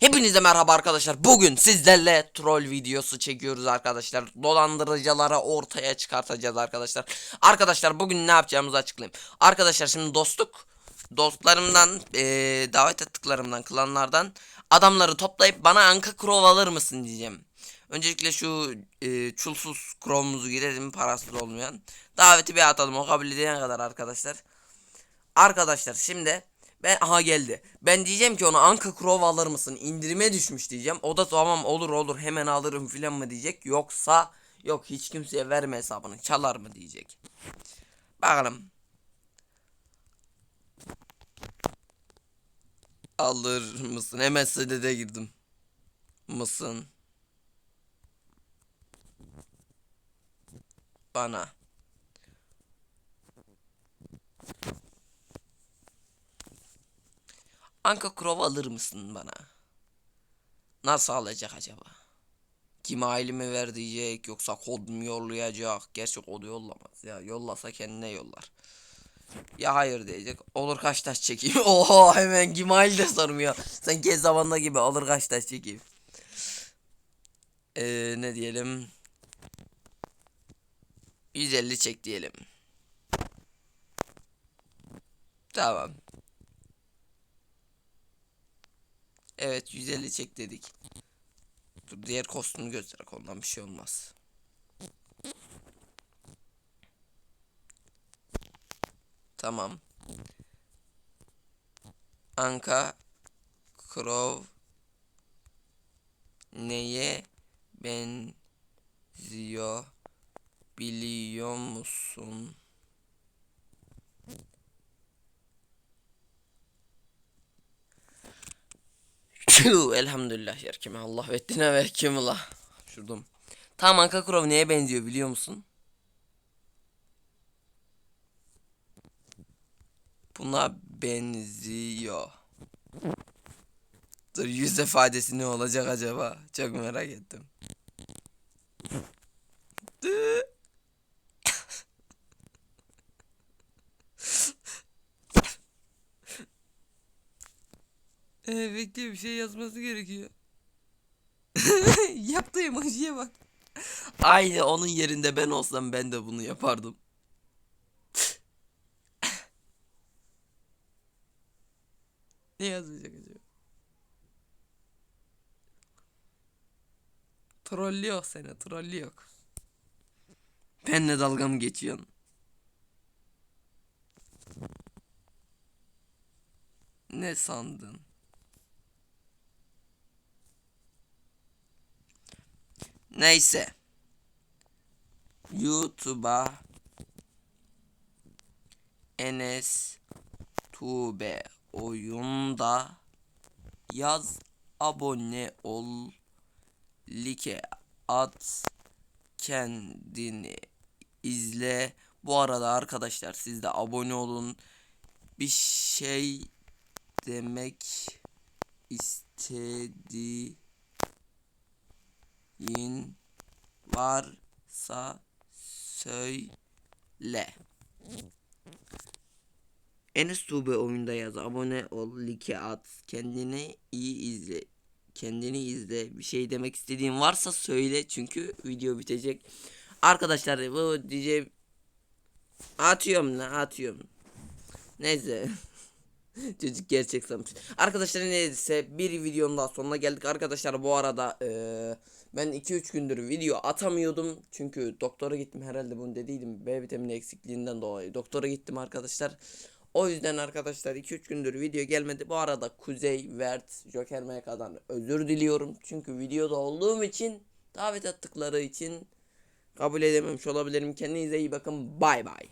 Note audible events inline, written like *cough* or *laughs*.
Hepinize merhaba arkadaşlar. Bugün sizlerle troll videosu çekiyoruz arkadaşlar. Dolandırıcılara ortaya çıkartacağız arkadaşlar. Arkadaşlar bugün ne yapacağımızı açıklayayım. Arkadaşlar şimdi dostluk dostlarımdan eee, davet ettiklerimden klanlardan adamları toplayıp bana Anka Crow alır mısın diyeceğim. Öncelikle şu eee, çulsuz Crow'umuzu girelim parasız olmayan. Daveti bir atalım o kabul edene kadar arkadaşlar. Arkadaşlar şimdi ben aha geldi. Ben diyeceğim ki ona Anka Crow alır mısın? İndirime düşmüş diyeceğim. O da tamam olur olur hemen alırım filan mı diyecek. Yoksa yok hiç kimseye verme hesabını çalar mı diyecek. Bakalım. Alır mısın? Hemen sitede girdim. Mısın? Bana. Anka Crow alır mısın bana? Nasıl alacak acaba? Kim ailemi ver diyecek yoksa kod mu yollayacak? Gerçi kodu yollamaz ya. Yollasa kendine yollar. Ya hayır diyecek. Olur kaç taş çekeyim. *laughs* Oha hemen Gimail de sormuyor. Sen kez zamanda gibi olur kaç taş çekeyim. Ee, ne diyelim? 150 çek diyelim. Tamam. Evet 150 çek dedik. Dur diğer kostümü göstererek ondan bir şey olmaz. Tamam. Anka Crow neye benziyor biliyor musun? Elhamdülillah yerkime Allah vettine ve kimla. Şurdum. Tamam Anka Crow neye benziyor biliyor musun? Buna benziyor. Dur yüz ifadesi ne olacak acaba? Çok merak ettim. Ee, bekle bir şey yazması gerekiyor. *laughs* Yaptığı emojiye bak. Aynı onun yerinde ben olsam ben de bunu yapardım. ne yazacak acaba? Trollü yok seni, trollü yok. Benle dalga mı geçiyorsun? Ne sandın? Neyse. YouTube'a Enes Tube oyunda yaz abone ol like at kendini izle bu arada arkadaşlar siz de abone olun bir şey demek istediğin varsa söyle. Enes Tube oyunda yaz. Abone ol. Like at. Kendini iyi izle. Kendini izle. Bir şey demek istediğin varsa söyle. Çünkü video bitecek. Arkadaşlar bu diyeceğim. Atıyorum lan atıyorum. Neyse. *laughs* Çocuk gerçek sanmış. Arkadaşlar neyse bir videonun daha sonuna geldik. Arkadaşlar bu arada eee, ben 2-3 gündür video atamıyordum. Çünkü doktora gittim herhalde bunu dediydim. B vitamini eksikliğinden dolayı doktora gittim arkadaşlar. O yüzden arkadaşlar 2-3 gündür video gelmedi. Bu arada Kuzey, Vert, Joker MK'dan özür diliyorum. Çünkü videoda olduğum için davet ettikleri için kabul edememiş olabilirim. Kendinize iyi bakın. Bay bay.